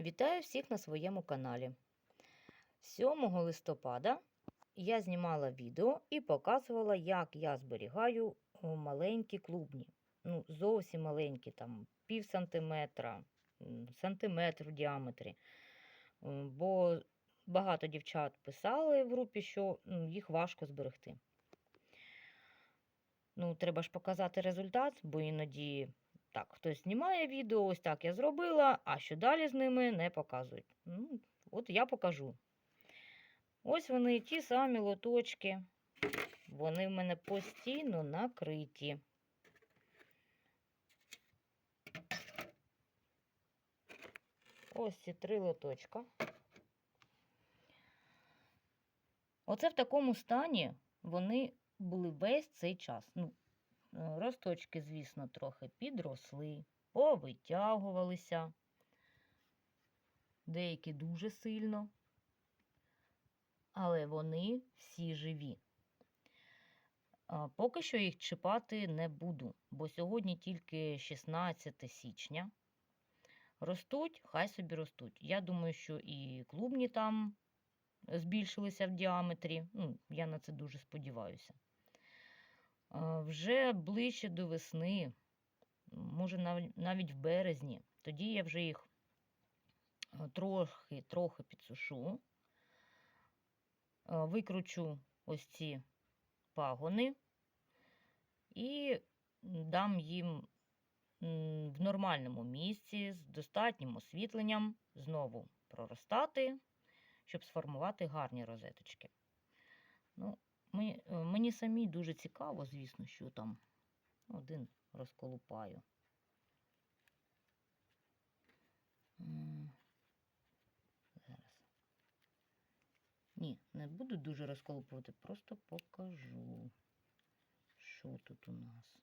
Вітаю всіх на своєму каналі. 7 листопада я знімала відео і показувала, як я зберігаю маленькі клубні. Ну, зовсім маленькі, там пів сантиметра, сантиметр в діаметрі. Бо багато дівчат писали в групі, що їх важко зберегти. Ну, треба ж показати результат, бо іноді так, хтось знімає відео, ось так я зробила, а що далі з ними не показують. Ну, от я покажу. Ось вони, ті самі лоточки. Вони в мене постійно накриті. Ось ці три лоточка. Оце в такому стані вони були весь цей час. Ну, росточки, звісно, трохи підросли, повитягувалися. Деякі дуже сильно. Але вони всі живі. Поки що їх чіпати не буду, бо сьогодні тільки 16 січня. Ростуть, хай собі ростуть. Я думаю, що і клубні там збільшилися в діаметрі. Ну, я на це дуже сподіваюся. Вже ближче до весни, може навіть в березні. Тоді я вже їх трохи, трохи підсушу. Викручу ось ці пагони і дам їм в нормальному місці з достатнім освітленням знову проростати, щоб сформувати гарні розеточки. Ну, мені, е, мені самій дуже цікаво, звісно, що там один розколупаю. Зараз. Ні, не буду дуже розколупувати, просто покажу, що тут у нас.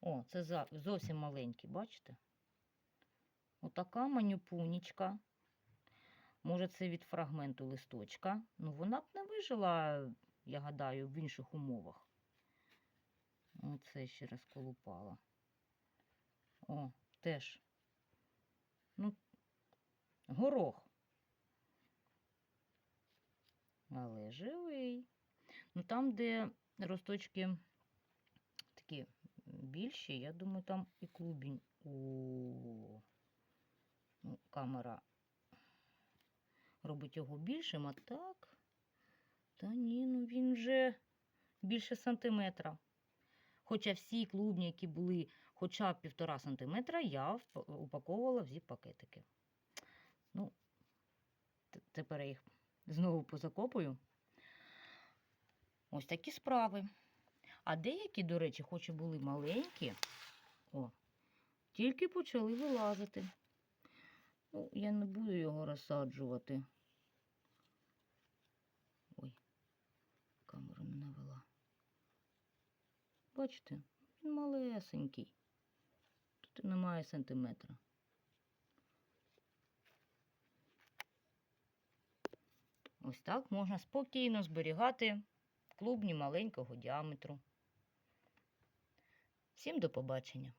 О, це зовсім маленький, бачите? Отака манюпунічка. Може, це від фрагменту листочка. Ну, вона б не вижила, я гадаю, в інших умовах. Оце ще раз колупала. О, теж. Ну, горох. Але живий. Ну, там, де росточки такі більші, я думаю, там і клубінь. О, ну, камера робить його більшим, а так. Та ні, ну він вже більше сантиметра. Хоча всі клубні, які були хоча б півтора сантиметра, я упаковувала в зіп-пакетики. Ну, тепер я їх знову позакопую. Ось такі справи. А деякі, до речі, хоч і були маленькі, о, тільки почали вилазити. Ну, я не буду його розсаджувати. Ой, камеру не навела. Бачите, він малесенький. Тут немає сантиметра. Ось так можна спокійно зберігати клубні маленького діаметру. Всім до побачення!